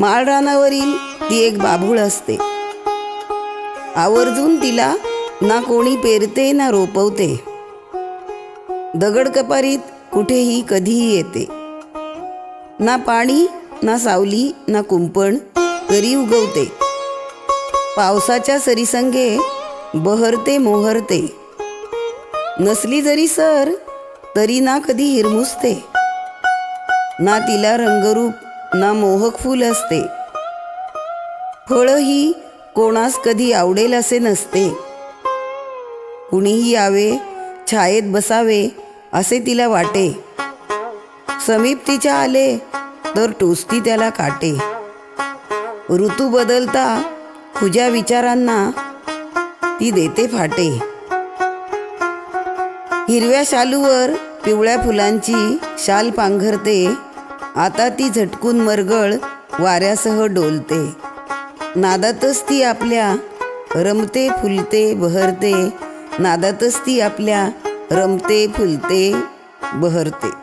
माळरानावरील ती एक बाभूळ असते. आवर्जून तिला ना कोणी पेरते ना रोपवते. दगडकपारीत कुठेही कधीही येते. ना पाणी ना सावली ना कुंपण तरी उगवते. पावसाच्या सरीसंगे बहरते मोहरते. नसली जरी सर तरी ना कधी हिरमुसते. ना तिला रंगरूप ना मोहक फूल असते. फळं ही कोणास कधी आवडेल असे नसते. कुणीही यावे छायेत बसावे असे तिला वाटे. समीप तिच्या आले तर टोचती त्याला काटे. ऋतू बदलता तुझ्या विचारांना ती देते फाटे. हिरव्या शालूवर पिवळ्या फुलांची शाल पांघरते. आता ती झटकून मरगळ वाऱ्यासह डोलते. नादातच ती आपल्या रमते फुलते बहरते. नादातच ती आपल्या रमते फुलते बहरते.